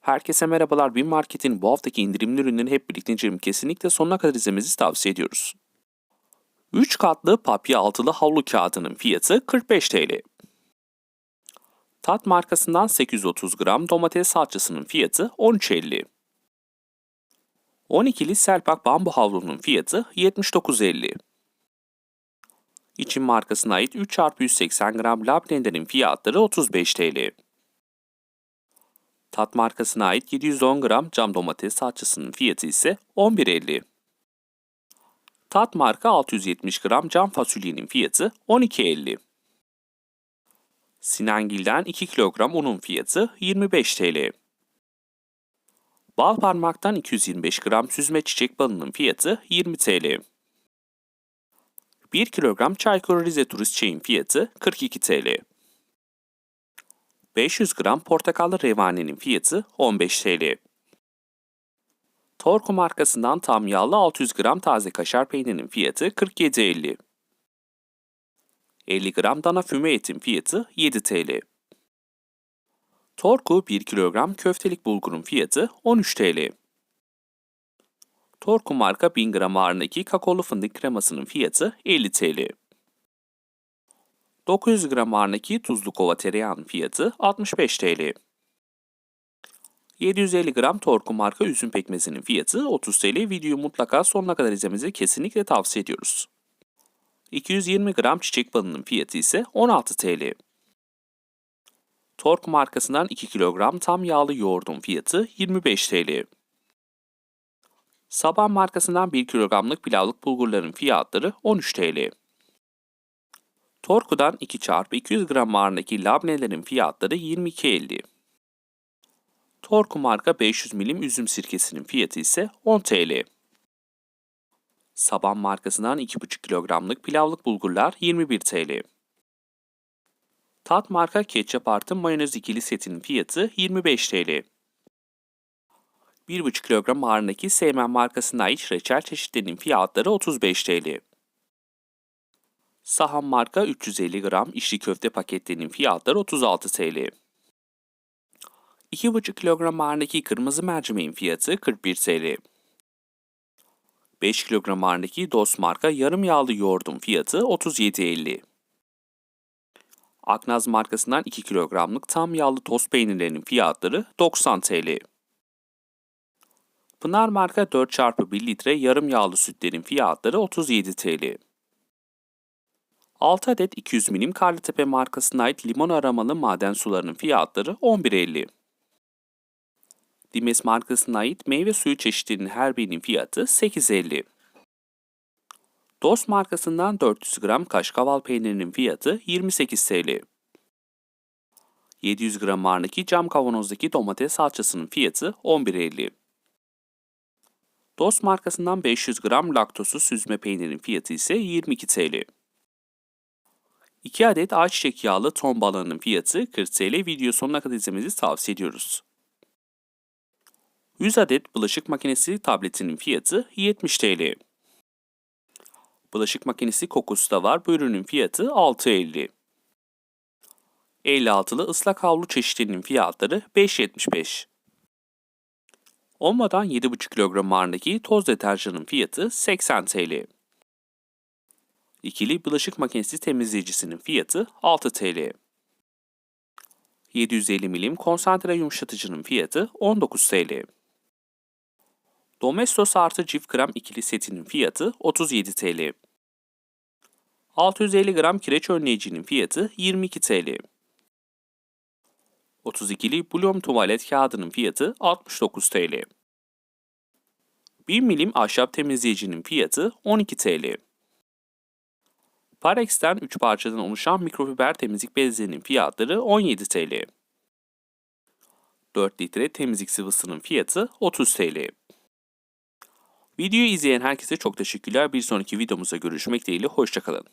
Herkese merhabalar. Bin Market'in bu haftaki indirimli ürünleri hep birlikte incelim. Kesinlikle sonuna kadar izlemenizi tavsiye ediyoruz. 3 katlı papya altılı havlu kağıdının fiyatı 45 TL. Tat markasından 830 gram domates salçasının fiyatı 13.50. 12'li Selpak bambu havlunun fiyatı 79.50. İçin markasına ait 3x180 gram labnelerin fiyatları 35 TL. Tat markasına ait 710 gram cam domates salçasının fiyatı ise 11.50. Tat marka 670 gram cam fasulyenin fiyatı 12.50. Sinangil'den 2 kilogram unun fiyatı 25 TL. Bal parmaktan 225 gram süzme çiçek balının fiyatı 20 TL. 1 kilogram Çaykur Rize turist çayın fiyatı 42 TL. 500 gram portakallı revanenin fiyatı 15 TL. Torku markasından tam yağlı 600 gram taze kaşar peynirinin fiyatı 47.50. 50 gram dana füme etin fiyatı 7 TL. Torku 1 kilogram köftelik bulgurun fiyatı 13 TL. Torku marka 1000 gram ağırlığındaki kakaolu fındık kremasının fiyatı 50 TL. 900 gram ağırlığındaki tuzlu kova tereyağının fiyatı 65 TL. 750 gram Torku marka üzüm pekmezinin fiyatı 30 TL. Videoyu mutlaka sonuna kadar izlemenizi kesinlikle tavsiye ediyoruz. 220 gram çiçek balının fiyatı ise 16 TL. Tork markasından 2 kilogram tam yağlı yoğurdun fiyatı 25 TL. Saban markasından 1 kilogramlık pilavlık bulgurların fiyatları 13 TL. Torku'dan 2 çarpı 200 gram ağırlığındaki labnelerin fiyatları 22.50. Torku marka 500 milim üzüm sirkesinin fiyatı ise 10 TL. Saban markasından 2,5 kilogramlık pilavlık bulgurlar 21 TL. Tat marka ketçap artı mayonez ikili setinin fiyatı 25 TL. 1,5 kilogram ağırlığındaki Seymen markasına ait reçel çeşitlerinin fiyatları 35 TL. Saham marka 350 gram içli köfte paketlerinin fiyatları 36 TL. 2,5 kilogram ağırlığındaki kırmızı mercimeğin fiyatı 41 TL. 5 kilogram ağırlığındaki Dost marka yarım yağlı yoğurdun fiyatı 37.50. Aknaz markasından 2 kilogramlık tam yağlı tost peynirlerinin fiyatları 90 TL. Pınar marka 4 çarpı 1 litre yarım yağlı sütlerin fiyatları 37 TL. 6 adet 200 milim Karlıtepe markasına ait limon aromalı maden sularının fiyatları 11.50. Dimes markasına ait meyve suyu çeşitlerinin her birinin fiyatı 8.50. Dost markasından 400 gram kaşkaval peynirinin fiyatı 28 TL. 700 gram ağırlığındaki cam kavanozdaki domates salçasının fiyatı 11.50. Dost markasından 500 gram laktosuz süzme peynirin fiyatı ise 22 TL. 2 adet ayçiçek yağlı ton balığının fiyatı 40 TL. Video sonuna kadar izlemenizi tavsiye ediyoruz. 100 adet bulaşık makinesi tabletinin fiyatı 70 TL. Bulaşık makinesi kokusu da var. Bu ürünün fiyatı 6.50. 56'lı ıslak havlu çeşitlerinin fiyatları 5.75. Olmadan 7,5 kilogram ağırlığındaki toz deterjanın fiyatı 80 TL. İkili bulaşık makinesi temizleyicisinin fiyatı 6 TL. 750 milim konsantre yumuşatıcının fiyatı 19 TL. Domestos artı çift gram ikili setinin fiyatı 37 TL. 650 gram kireç önleyicinin fiyatı 22 TL. 32'li Bloom tuvalet kağıdının fiyatı 69 TL. 1 milim ahşap temizleyicinin fiyatı 12 TL. Parex'ten 3 parçadan oluşan mikrofiber temizlik bezlerinin fiyatları 17 TL. 4 litre temizlik sıvısının fiyatı 30 TL. Videoyu izleyen herkese çok teşekkürler. Bir sonraki videomuzda görüşmek dileğiyle. Hoşçakalın.